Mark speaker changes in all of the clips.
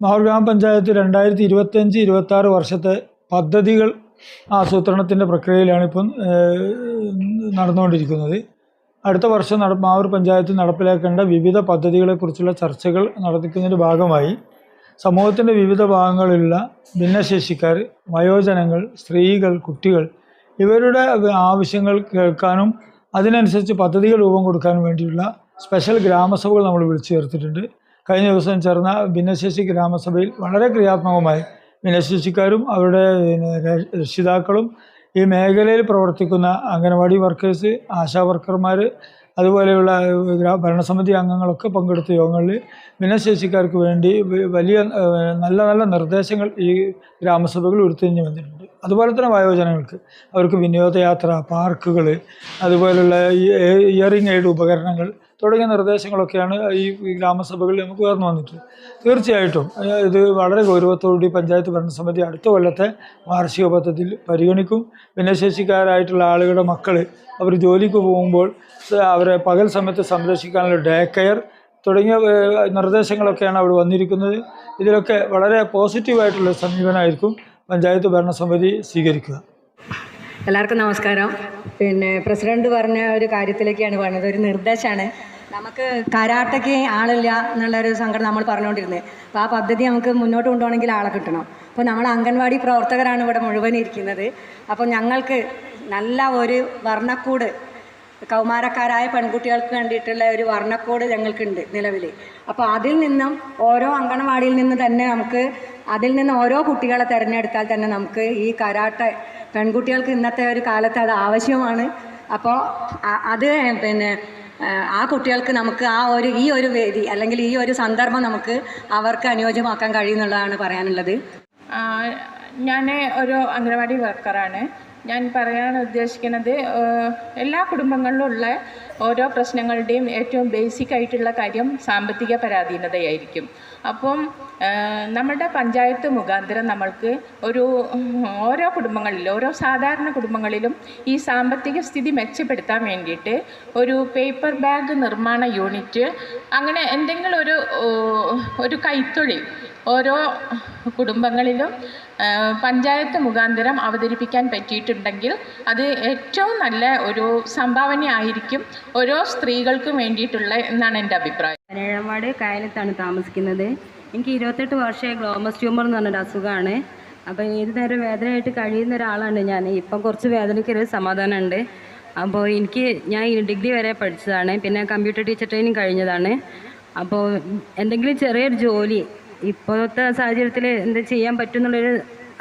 Speaker 1: മാവൂർ ഗ്രാമപഞ്ചായത്ത് രണ്ടായിരത്തി ഇരുപത്തഞ്ച് ഇരുപത്തി ആറ് വർഷത്തെ പദ്ധതികൾ ആസൂത്രണത്തിന്റെ പ്രക്രിയയിലാണ് ഇപ്പം ഏഹ്, നടന്നുകൊണ്ടിരിക്കുന്നത്. അടുത്ത വർഷം നട മാവൂർ പഞ്ചായത്ത് നടപ്പിലാക്കേണ്ട വിവിധ പദ്ധതികളെക്കുറിച്ചുള്ള ചർച്ചകൾ നടത്തിക്കുന്നതിന്റെ ഭാഗമായി സമൂഹത്തിന്റെ വിവിധ ഭാഗങ്ങളിലുള്ള ഭിന്നശേഷിക്കാർ വയോജനങ്ങൾ സ്ത്രീകൾ കുട്ടികൾ ഇവരുടെ ആവശ്യങ്ങൾ കേൾക്കാനും അതിനനുസരിച്ച് പദ്ധതികൾ രൂപം കൊടുക്കാനും വേണ്ടിയുള്ള സ്പെഷ്യൽ ഗ്രാമസഭകൾ നമ്മൾ വിളിച്ചു ചേർത്തിട്ടുണ്ട്. കഴിഞ്ഞ ദിവസം ചേർന്ന ഭിന്നശേഷി ഗ്രാമസഭയിൽ വളരെ ക്രിയാത്മകമായി ഭിന്നശേഷിക്കാരും അവരുടെ രക്ഷിതാക്കളും ഈ മേഖലയിൽ പ്രവർത്തിക്കുന്ന അംഗനവാടി വർക്കേഴ്സ് ആശാ വർക്കർമാർ അതുപോലെയുള്ള ഭരണസമിതി അംഗങ്ങളൊക്കെ പങ്കെടുത്ത യോഗങ്ങളിൽ ഭിന്നശേഷിക്കാർക്ക് വേണ്ടി വലിയ നല്ല നല്ല നിർദ്ദേശങ്ങൾ ഈ ഗ്രാമസഭകൾ ഉരുത്തിരിഞ്ഞു വന്നിട്ടുണ്ട്. അതുപോലെ തന്നെ വയോജനങ്ങൾക്ക് അവർക്ക് വിനോദയാത്ര പാർക്കുകൾ അതുപോലെയുള്ള ഇയറിംഗ് എയ്ഡ് ഉപകരണങ്ങൾ തുടങ്ങിയ നിർദ്ദേശങ്ങളൊക്കെയാണ് ഈ ഗ്രാമസഭകളിൽ നമുക്ക് ഉയർന്നു വന്നിട്ടുള്ളത്. തീർച്ചയായിട്ടും ഇത് വളരെ ഗൗരവത്തോടുകൂടി പഞ്ചായത്ത് ഭരണസമിതി അടുത്ത കൊല്ലത്തെ വാർഷിക പദ്ധതിയിൽ പരിഗണിക്കും. ഭിന്നശേഷിക്കാരായിട്ടുള്ള ആളുകളുടെ മക്കൾ അവർ ജോലിക്ക് പോകുമ്പോൾ അവരെ പകൽ സമയത്ത് സംരക്ഷിക്കാനുള്ള ഡേ കെയർ തുടങ്ങിയ നിർദ്ദേശങ്ങളൊക്കെയാണ് അവിടെ വന്നിരിക്കുന്നത്. ഇതിലൊക്കെ വളരെ പോസിറ്റീവായിട്ടുള്ള സമീപനമായിരിക്കും പഞ്ചായത്ത് ഭരണസമിതി സ്വീകരിക്കുക.
Speaker 2: എല്ലാവർക്കും നമസ്കാരം. പിന്നെ പ്രസിഡന്റ് പറഞ്ഞ ഒരു കാര്യത്തിലേക്കാണ് പറഞ്ഞത്. ഒരു നിർദ്ദേശമാണ് നമുക്ക് കരാട്ടയ്ക്ക് ആളില്ല എന്നുള്ളൊരു സങ്കടം നമ്മൾ പറഞ്ഞുകൊണ്ടിരുന്നത് അപ്പോൾ ആ പദ്ധതി നമുക്ക് മുന്നോട്ട് കൊണ്ടുപോകണമെങ്കിൽ ആളെ കിട്ടണം. അപ്പോൾ നമ്മൾ അംഗൻവാടി പ്രവർത്തകരാണ് ഇവിടെ മുഴുവൻ ഇരിക്കുന്നത്. അപ്പോൾ ഞങ്ങൾക്ക് നല്ല ഒരു വർണക്കൂട് കൗമാരക്കാരായ പെൺകുട്ടികൾക്ക് വേണ്ടിയിട്ടുള്ള ഒരു വർണക്കോട് ഞങ്ങൾക്കുണ്ട് നിലവിൽ. അപ്പോൾ അതിൽ നിന്നും ഓരോ അങ്കണവാടിയിൽ നിന്ന് തന്നെ നമുക്ക് അതിൽ നിന്ന് ഓരോ കുട്ടികളെ തിരഞ്ഞെടുത്താൽ തന്നെ നമുക്ക് ഈ കരാട്ട പെൺകുട്ടികൾക്ക് ഇന്നത്തെ ഒരു കാലത്ത് അത് ആവശ്യമാണ്. അപ്പോൾ അത് പിന്നെ ആ, കുട്ടികൾക്ക് നമുക്ക് ആ ഒരു ഈ ഒരു വേദി അല്ലെങ്കിൽ ഈ ഒരു സന്ദർഭം നമുക്ക് അവർക്ക് അനുയോജ്യമാക്കാൻ കഴിയുന്നുള്ളതാണ് പറയാനുള്ളത്.
Speaker 3: ഞാൻ ഒരു അംഗനവാടി വർക്കറാണ്. ഞാൻ പറയാൻ ഉദ്ദേശിക്കുന്നത് എല്ലാ കുടുംബങ്ങളിലുള്ള ഓരോ പ്രശ്നങ്ങളുടെയും ഏറ്റവും ബേസിക് ആയിട്ടുള്ള കാര്യം സാമ്പത്തിക പരാധീനതയായിരിക്കും. അപ്പം നമ്മുടെ പഞ്ചായത്ത് മുഖാന്തരം നമ്മൾക്ക് ഒരു ഓരോ കുടുംബങ്ങളിലും ഓരോ സാധാരണ കുടുംബങ്ങളിലും ഈ സാമ്പത്തിക സ്ഥിതി മെച്ചപ്പെടുത്താൻ വേണ്ടിയിട്ട് ഒരു പേപ്പർ ബാഗ് നിർമ്മാണ യൂണിറ്റ് അങ്ങനെ എന്തെങ്കിലും ഒരു ഒരു കൈത്തൊഴിൽ ഓരോ കുടുംബങ്ങളിലും പഞ്ചായത്ത് മുഖാന്തരം അവതരിപ്പിക്കാൻ പറ്റിയിട്ടുണ്ടെങ്കിൽ അത് ഏറ്റവും നല്ല ഒരു സംഭാവനയായിരിക്കും ഓരോ സ്ത്രീകൾക്കും വേണ്ടിയിട്ടുള്ള എന്നാണ് എന്റെ അഭിപ്രായം.
Speaker 4: പതിനേഴാം കായലത്താണ് താമസിക്കുന്നത്. എനിക്ക് ഇരുപത്തെട്ട് വർഷമായി ഗ്ലോമസ് ട്യൂമർ എന്ന് പറഞ്ഞൊരു അസുഖമാണ്. അപ്പോൾ ഏത് നേരം വേദനയായിട്ട് കഴിയുന്ന ഒരാളാണ് ഞാൻ. ഇപ്പം കുറച്ച് വേദനയ്ക്കൊരു സമാധാനമുണ്ട്. അപ്പോൾ എനിക്ക് ഞാൻ ഡിഗ്രി വരെ പഠിച്ചതാണ്. പിന്നെ കമ്പ്യൂട്ടർ ടീച്ചർ ട്രെയിനിങ് കഴിഞ്ഞതാണ്. അപ്പോൾ എന്തെങ്കിലും ചെറിയൊരു ജോലി ഇപ്പോഴത്തെ സാഹചര്യത്തിൽ എന്ത് ചെയ്യാൻ പറ്റും എന്നുള്ളൊരു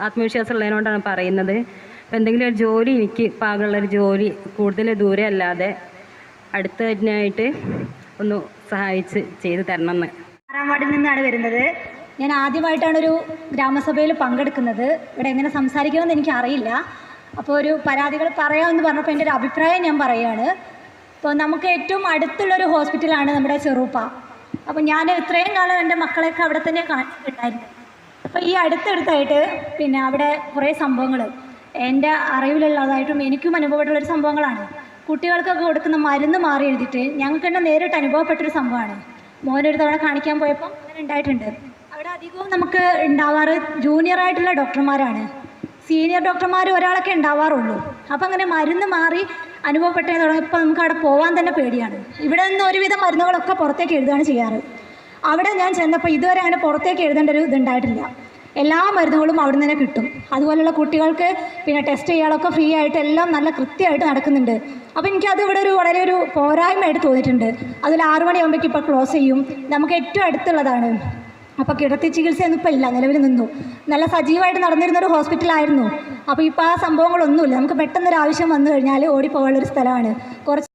Speaker 4: ആത്മവിശ്വാസം ഉള്ളതിനോടാണ് പറയുന്നത്. അപ്പോൾ എന്തെങ്കിലും ഒരു ജോലി എനിക്ക് പാകമുള്ളൊരു ജോലി കൂടുതൽ ദൂരെ അല്ലാതെ അടുത്ത തന്നെയായിട്ട് ഒന്ന് സഹായിച്ച് ചെയ്തു തരണം എന്ന്
Speaker 5: ആറാം വാർഡിൽ നിന്നാണ് വരുന്നത്. ഞാൻ ആദ്യമായിട്ടാണ് ഒരു ഗ്രാമസഭയിൽ പങ്കെടുക്കുന്നത്. ഇവിടെ എങ്ങനെ സംസാരിക്കണമെന്ന് എനിക്ക് അറിയില്ല. അപ്പോൾ ഒരു പരാതികൾ പറയാമെന്ന് പറഞ്ഞപ്പോൾ എന്റെ ഒരു അഭിപ്രായം ഞാൻ പറയുകയാണ് ഇപ്പോൾ നമുക്ക് ഏറ്റവും അടുത്തുള്ളൊരു ഹോസ്പിറ്റലാണ് നമ്മുടെ ചെറുപ്പ. അപ്പോൾ ഞാൻ ഇത്രയും കാലം എന്റെ മക്കളെയൊക്കെ അവിടെ തന്നെ കാണിച്ചിട്ടുണ്ടായിരുന്നു അപ്പോൾ ഈ അടുത്തടുത്തായിട്ട് പിന്നെ അവിടെ കുറേ സംഭവങ്ങൾ. എന്റെ അറിവിലുള്ളതായിട്ടും എനിക്കും അനുഭവപ്പെട്ടുള്ളൊരു സംഭവങ്ങളാണ്. കുട്ടികൾക്കൊക്കെ കൊടുക്കുന്ന മരുന്ന് മാറി എഴുതിയിട്ട് ഞങ്ങൾക്ക് തന്നെ നേരിട്ട് അനുഭവപ്പെട്ടൊരു സംഭവമാണ്. മോനൊരു തവണ കാണിക്കാൻ പോയപ്പോൾ അങ്ങനെ ഉണ്ടായിട്ടുണ്ട്. അവിടെ അധികവും നമുക്ക് ഉണ്ടാവാറ് ജൂനിയർ ആയിട്ടുള്ള ഡോക്ടർമാരാണ് സീനിയർ ഡോക്ടർമാർ ഒരാളൊക്കെ ഉണ്ടാവാറുള്ളൂ. അപ്പോൾ അങ്ങനെ മരുന്ന് മാറി അനുഭവപ്പെട്ടേ തുടങ്ങിയപ്പോൾ നമുക്ക് അവിടെ പോകാൻ തന്നെ പേടിയാണ്. ഇവിടെ നിന്ന് ഒരുവിധം മരുന്നുകളൊക്കെ പുറത്തേക്ക് എഴുതുകയാണ് ചെയ്യാറ്. അവിടെ ഞാൻ ചെന്നപ്പോൾ ഇതുവരെ അങ്ങനെ പുറത്തേക്ക് എഴുതേണ്ട ഒരു ഇതുണ്ടായിട്ടില്ല. എല്ലാ മരുന്നുകളും അവിടെ നിന്ന് തന്നെ കിട്ടും. അതുപോലെയുള്ള കുട്ടികൾക്ക് പിന്നെ ടെസ്റ്റ് ചെയ്യാനൊക്കെ ഫ്രീ ആയിട്ട് എല്ലാം നല്ല കൃത്യമായിട്ട് നടക്കുന്നുണ്ട്. അപ്പോൾ എനിക്കത് ഇവിടെ ഒരു വളരെ ഒരു പോരായ്മയായിട്ട് തോന്നിയിട്ടുണ്ട്. അതിൽ ആറു മണിയാകുമ്പോഴേക്കും ഇപ്പോൾ ക്ലോസ് ചെയ്യും. നമുക്ക് ഏറ്റവും അടുത്തുള്ളതാണ്. അപ്പോൾ കിടത്തി ചികിത്സയൊന്നും ഇപ്പോൾ ഇല്ല. നിലവിൽ നിന്നു. നല്ല സജീവമായിട്ട് നടന്നിരുന്ന ഒരു ഹോസ്പിറ്റലായിരുന്നു. അപ്പോൾ ഇപ്പോൾ ആ സംഭവങ്ങളൊന്നുമില്ല. നമുക്ക് പെട്ടെന്നൊരു ആവശ്യം വന്നു കഴിഞ്ഞാൽ ഓടിപ്പോകാനുള്ളൊരു സ്ഥലമാണ്. കുറച്ച്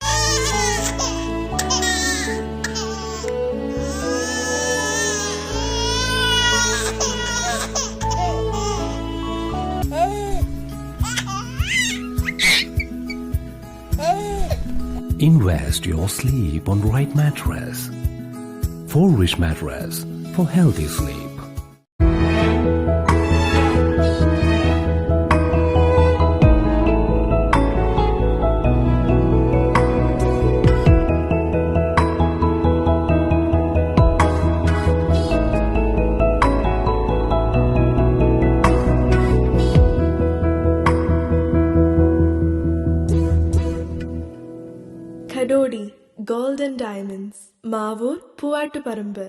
Speaker 6: Invest your sleep on right mattress. For rich mattress. for healthy sleep.
Speaker 7: Kadodi Gold and Diamonds, Mavur, Puattuparambal.